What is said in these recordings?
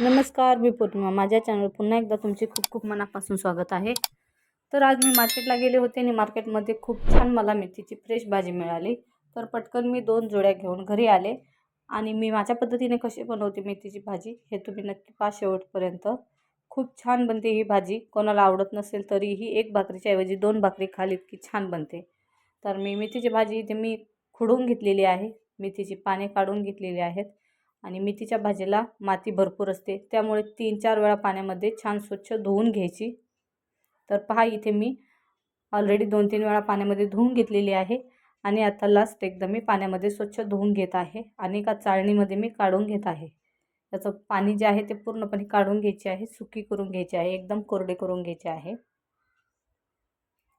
नमस्कार मी पौर्णिमा. माझ्या चॅनल पुन्हा एकदा तुमचे खूप खूप मनापासून स्वागत आहे. तर आज मी मार्केटला गेले होते आणि मार्केटमध्ये खूप छान मला मेथीची फ्रेश भाजी मिळाली. तर पटकन मी दोन जोड्या घेऊन घरी आले आणि मी माझ्या पद्धतीने कशी बनवते मेथीची भाजी हे तुम्ही नक्की पा शेवटपर्यंत. खूप छान बनते ही भाजी. कोणाला आवडत नसेल तरीही एक भाकरीच्या ऐवजी दोन भाकरी खाली इतकी छान बनते. तर मी मेथीची भाजी इथे मी खुडून घेतलेली आहे. मेथीची पाने काढून घेतलेली आहेत. आणि मेथीच्या भाजीला माती भरपूर असते. त्यामुळे तीन चार वेळा पाण्यामध्ये छान स्वच्छ धुवून घ्यायची. तर पहा इथे मी ऑलरेडी दोन तीन वेळा पाण्यामध्ये धुवून घेतलेली आहे आणि आता लास्ट एकदा मी पाण्यामध्ये स्वच्छ धुवून घेत आहे आणि एका चाळणीमध्ये मी काढून घेत आहे. त्याचं पाणी जे आहे ते पूर्णपणे काढून घ्यायचे आहे सुकी करून घ्यायची आहे एकदम कोरडे करून घ्यायचे आहे.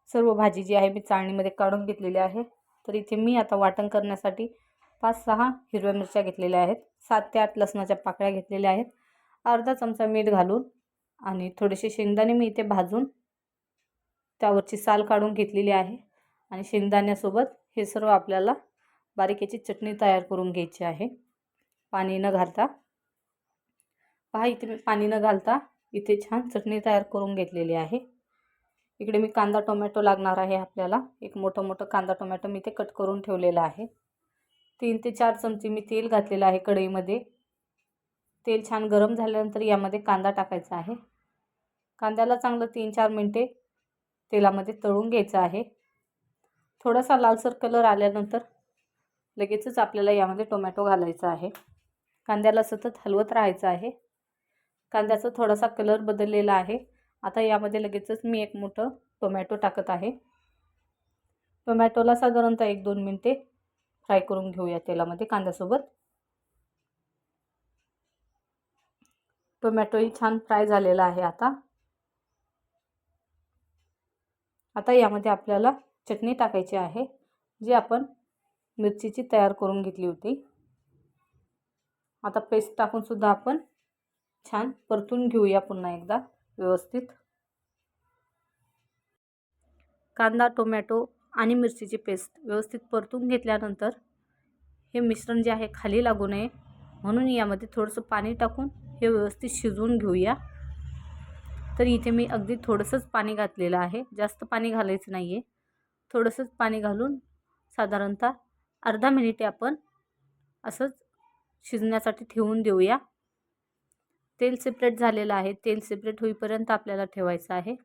सर्व भाजी जी आहे मी चाळणीमध्ये काढून घेतलेली आहे. तर इथे मी आता वाटण करण्यासाठी पाच सहा हिरव्या मिरच्या घेतलेल्या आहेत. सात ते आठ लसणाच्या पाकळ्या घेतलेल्या आहेत. अर्धा चमचा मीठ घालून आणि थोडेसे शेंगदाणे मी इथे भाजून त्यावरची साल काढून घेतलेली आहे. आणि शेंगदाण्यासोबत हे सर्व आपल्याला बारीक याची चटणी तयार करून घ्यायची आहे. पाणी न घालता. पहा इथे मी पाणी न घालता इथे छान चटणी तयार करून घेतलेली आहे. इकडे मी कांदा टोमॅटो लागणार आहे आपल्याला. एक मोठं मोठं कांदा टोमॅटो मी ते कट करून ठेवलेलं आहे. तीन ते चार चमचे मी तेल घातलेलं आहे कढईमध्ये. तेल छान गरम झाल्यानंतर यामध्ये कांदा टाकायचा आहे. कांद्याला चांगलं तीन चार मिनटे तेलामध्ये तळून घ्यायचं आहे. थोडासा लालसर कलर आल्यानंतर लगेचच आपल्याला यामध्ये टोमॅटो घालायचा आहे. कांद्याला सतत हलवत राहायचं आहे. कांद्याचा थोडासा कलर बदललेला आहे. आता यामध्ये लगेचच मी एक मोठं टोमॅटो टाकत आहे. टोमॅटोला साधारणतः एक दोन मिनटे फ्राय करून घेऊया तेलामध्ये कांद्यासोबत. टोमॅटोही छान फ्राय झालेला आहे आता. आता यामध्ये आपल्याला चटणी टाकायची आहे जी आपण मिरचीची तयार करून घेतली होती. आता पेस्ट टाकून सुद्धा आपण छान परतून घेऊया पुन्हा एकदा व्यवस्थित. कांदा टोमॅटो आणि मिरचीची पेस्ट व्यवस्थित परतून घेतल्यानंतर हे मिश्रण जे आहे खाली लागू नये. म्हणून यामध्ये थोडंसं पाणी टाकून हे व्यवस्थित शिजवून घेऊया. तर इथे मी अगदी थोडंसंच पाणी घातलेलं आहे. जास्त पाणी घालायचं नाही आहे थोडंसंच पाणी घालून साधारणतः अर्धा मिनिटे आपण असंच शिजण्यासाठी ठेवून देऊया. तेल सेपरेट झालेलं आहे. तेल सेपरेट होईपर्यंत आपल्याला ठेवायचं आहे.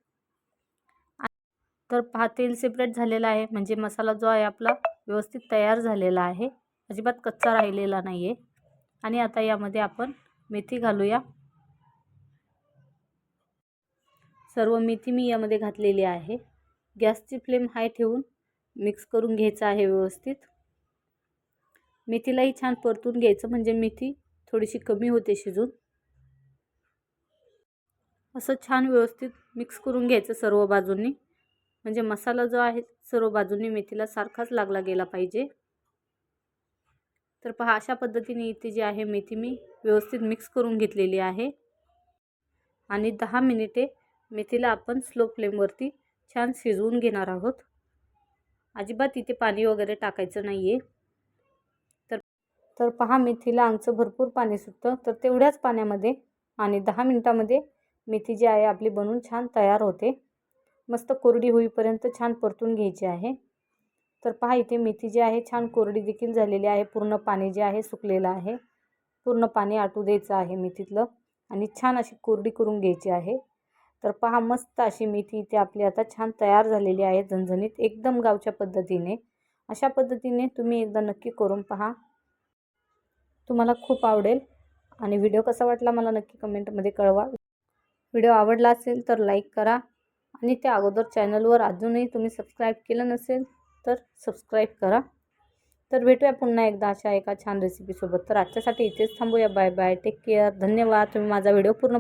तर पहा तेल सेपरेट झालेलं आहे. म्हणजे मसाला जो आहे आपला व्यवस्थित तयार झालेला आहे. अजिबात कच्चा राहिलेला नाही आहे आणि आता यामध्ये आपण मेथी घालूया. सर्व मेथी मी यामध्ये घातलेली आहे. गॅसची फ्लेम हाय ठेवून मिक्स करून घ्यायचं आहे व्यवस्थित. मेथीलाही छान परतून घ्यायचं. म्हणजे मेथी थोडीशी कमी होते शिजून. असं छान व्यवस्थित मिक्स करून घ्यायचं सर्व बाजूंनी. म्हणजे मसाला जो आहे सर्व बाजूंनी मेथीला सारखाच लागला गेला पाहिजे. तर पहा अशा पद्धतीने इथे जी आहे मेथी मी व्यवस्थित मिक्स करून घेतलेली आहे. आणि दहा मिनिटे मेथीला आपण स्लो फ्लेमवरती छान शिजवून घेणार आहोत. अजिबात इथे पाणी वगैरे टाकायचं नाही आहे तर तर पहा मेथीला आमचं भरपूर पाणी सुटतं. तर तेवढ्याच पाण्यामध्ये आणि दहा मिनटामध्ये मेथी जी आहे आपली बनवून छान तयार होते. मस्त कोरडी होईपर्यंत छान परतून घ्यायची आहे. तर पहा इथे मेथी जी आहे छान कोरडी देखील झालेली आहे. पूर्ण पाणी जे आहे सुकलेलं आहे. पूर्ण पाणी आटू द्यायचं आहे मेथीतलं आणि छान अशी कोरडी करून घ्यायची आहे. तर पहा मस्त अशी मेथी इथे आपली आता छान तयार झालेली आहे झणझणीत. एकदम गावच्या पद्धतीने. अशा पद्धतीने तुम्ही एकदा नक्की करून पहा. तुम्हाला खूप आवडेल. आणि व्हिडिओ कसा वाटला मला नक्की कमेंटमध्ये कळवा. व्हिडिओ आवडला असेल तर लाईक करा. आणि त्या अगोदर चॅनलवर अजूनही तुम्ही सबस्क्राईब केलं नसेल तर सबस्क्राईब करा. तर भेटूया पुन्हा एकदा अशा एका छान रेसिपीसोबत तर आजच्यासाठी इथेच थांबूया. बाय बाय टेक केअर धन्यवाद. तुम्ही माझा व्हिडिओ पूर्ण